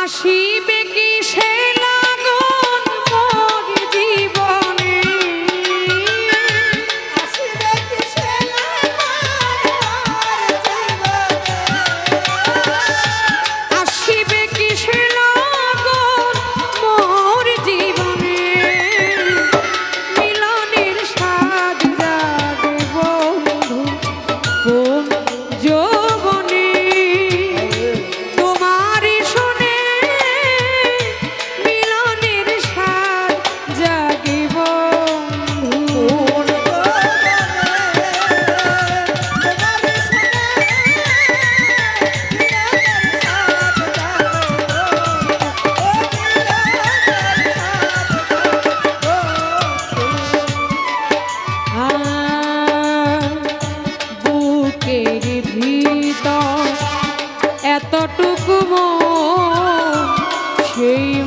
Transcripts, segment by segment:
আসিবে কি সে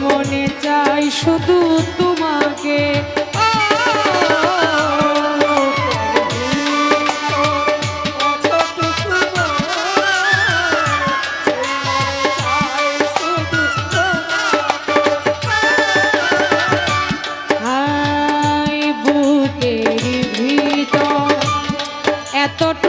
মনে চাই শুধু তোমাকে। এতটুকু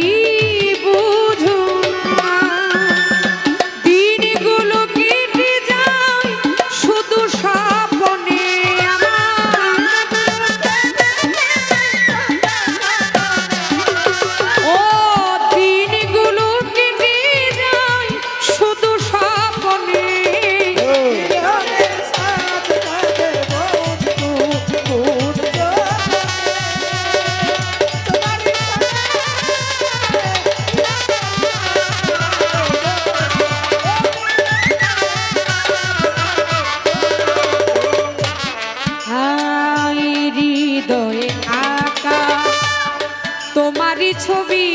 ছবি।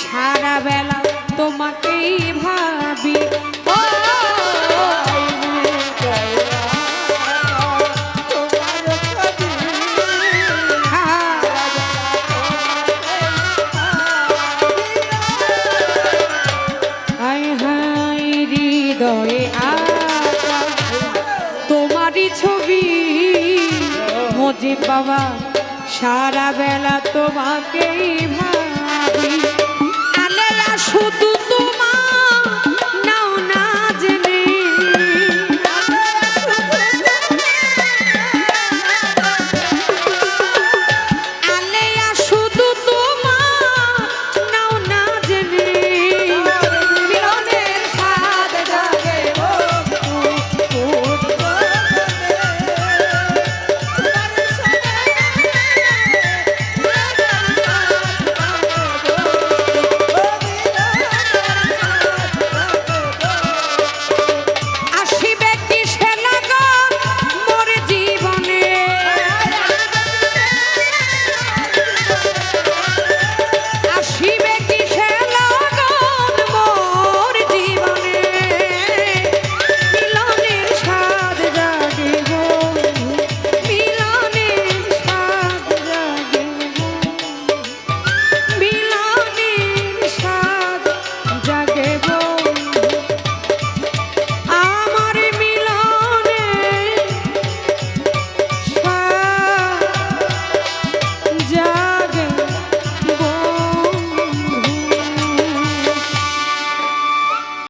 সারা বেলা তোমাকেই ভাবি। তোমারই ছবি মজি বাবা সারা বেলা তোমাকেই ভাবি। আলেয়া শুধু